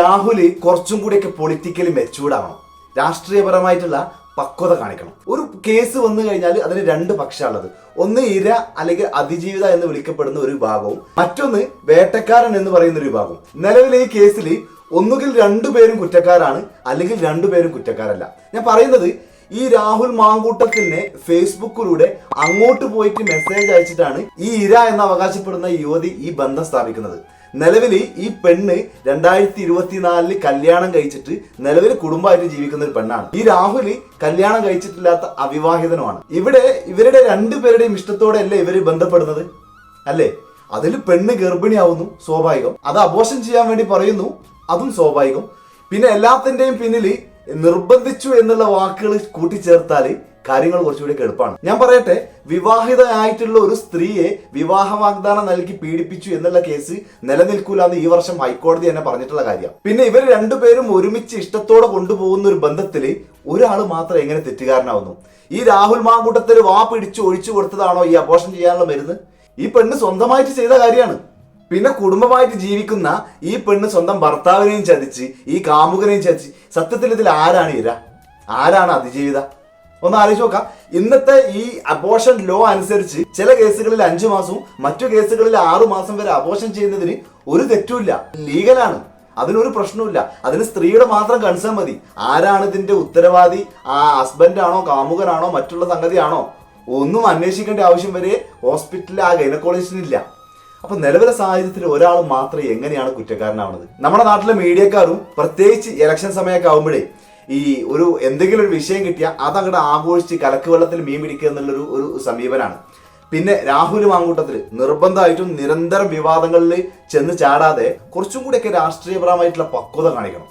രാഹുൽ കുറച്ചും കൂടിയൊക്കെ politically matured ആവണം. രാഷ്ട്രീയപരമായിട്ടുള്ള പക്വത കാണിക്കണം. ഒരു കേസ് വന്നു കഴിഞ്ഞാൽ അതിന് രണ്ട് പക്ഷമുള്ളത് ഒന്ന് ഇര അല്ലെങ്കിൽ അതിജീവിത എന്ന് വിളിക്കപ്പെടുന്ന ഒരു വിഭാഗവും മറ്റൊന്ന് വേട്ടക്കാരൻ എന്ന് പറയുന്ന ഒരു വിഭാഗവും. നിലവിലെ ഈ കേസിൽ ഒന്നുകിൽ രണ്ടുപേരും കുറ്റക്കാരാണ് അല്ലെങ്കിൽ രണ്ടുപേരും കുറ്റക്കാരല്ല. ഞാൻ പറയുന്നത് ഈ രാഹുൽ മാങ്കൂട്ടത്തിനെ ഫേസ്ബുക്കിലൂടെ അങ്ങോട്ട് പോയിട്ട് മെസ്സേജ് അയച്ചിട്ടാണ് ഈ ഇര എന്ന് അവകാശപ്പെടുന്ന യുവതി ഈ ബന്ധം സ്ഥാപിക്കുന്നത്. നിലവിൽ ഈ പെണ്ണ് രണ്ടായിരത്തി ഇരുപത്തിനാലിൽ കല്യാണം കഴിച്ചിട്ട് നിലവിൽ കുടുംബമായിട്ട് ജീവിക്കുന്ന ഒരു പെണ്ണാണ്. ഈ രാഹുൽ കല്യാണം കഴിച്ചിട്ടില്ലാത്ത അവിവാഹിതനുമാണ്. ഇവിടെ ഇവരുടെ രണ്ടുപേരുടെയും ഇഷ്ടത്തോടെ അല്ലേ ഇവർ ബന്ധപ്പെടുന്നത്? അല്ലേ? അതിൽ പെണ്ണ് ഗർഭിണിയാവുന്നു സ്വാഭാവികം. അത് അബോഷൻ ചെയ്യാൻ വേണ്ടി പറയുന്നു അതും സ്വാഭാവികം. പിന്നെ എല്ലാത്തിന്റെയും പിന്നിൽ നിർബന്ധിച്ചു എന്നുള്ള വാക്കുകൾ കൂട്ടിച്ചേർത്താൽ കാര്യങ്ങൾ കുറച്ചുകൂടി എളുപ്പമാണ് ഞാൻ പറയട്ടെ വിവാഹിതയായിട്ടുള്ള ഒരു സ്ത്രീയെ വിവാഹ വാഗ്ദാനം നൽകി പീഡിപ്പിച്ചു എന്നുള്ള കേസ് നിലനിൽക്കൂല എന്ന് ഈ വർഷം ഹൈക്കോടതി തന്നെ പറഞ്ഞിട്ടുള്ള കാര്യം. പിന്നെ ഇവർ രണ്ടുപേരും ഒരുമിച്ച് ഇഷ്ടത്തോടെ കൊണ്ടുപോകുന്ന ഒരു ബന്ധത്തിൽ ഒരാൾ മാത്രം എങ്ങനെ തെറ്റുകാരനാവുന്നു? ഈ രാഹുൽ മാങ്കൂട്ടത്തിൽ വാ പിടിച്ചു ഒഴിച്ചു കൊടുത്തതാണോ ഈ അപോഷം ചെയ്യാനുള്ള മരുന്ന്? ഈ പെണ്ണ് സ്വന്തമായിട്ട് ചെയ്ത കാര്യമാണ്. പിന്നെ കുടുംബമായിട്ട് ജീവിക്കുന്ന ഈ പെണ്ണ് സ്വന്തം ഭർത്താവിനെയും ചതിച്ച് ഈ കാമുകനെയും ചതിച്ച്. സത്യത്തിൽ ഇതിൽ ആരാണ് ഇര? ആരാണ് അതിജീവിത? ഒന്ന് ആലോചിച്ച് നോക്കാം. ഇന്നത്തെ ഈ അബോഷൻ ലോ അനുസരിച്ച് ചില കേസുകളിൽ അഞ്ചു മാസവും മറ്റു കേസുകളിൽ ആറു മാസം വരെ അബോഷൻ ചെയ്യുന്നതിന് ഒരു തെറ്റുമില്ല. ലീഗലാണ് അതിനൊരു പ്രശ്നവുമില്ല. അതിന് സ്ത്രീയുടെ മാത്രം കൺസേൺ മതി. ആരാണ് ഇതിന്റെ ഉത്തരവാദി? ആ ഹസ്ബൻഡാണോ കാമുകനാണോ മറ്റുള്ള സംഗതിയാണോ? ഒന്നും അന്വേഷിക്കേണ്ട ആവശ്യം വരെ ഹോസ്പിറ്റലിൽ ആ ഗൈനക്കോളജിസ്റ്റിനില്ല അപ്പൊ നിലവിലെ സാഹചര്യത്തിൽ ഒരാൾ മാത്രം എങ്ങനെയാണ് കുറ്റക്കാരനാവുന്നത്? നമ്മുടെ നാട്ടിലെ മീഡിയക്കാരും പ്രത്യേകിച്ച് ഇലക്ഷൻ സമയമൊക്കെ ആകുമ്പോഴേ ഈ ഒരു എന്തെങ്കിലും ഒരു വിഷയം കിട്ടിയാൽ അതങ്ങോട്ട് ആഘോഷിച്ച് കലക്ക് വെള്ളത്തിൽ മീൻ പിടിക്കുക എന്നുള്ളൊരു ഒരു സമീപനാണ്. പിന്നെ രാഹുൽ മാങ്കൂട്ടത്തിൽ നിർബന്ധമായിട്ടും നിരന്തരം വിവാദങ്ങളിൽ ചെന്ന് ചാടാതെ കുറച്ചും കൂടിയൊക്കെ രാഷ്ട്രീയപരമായിട്ടുള്ള പക്വത കാണിക്കണം.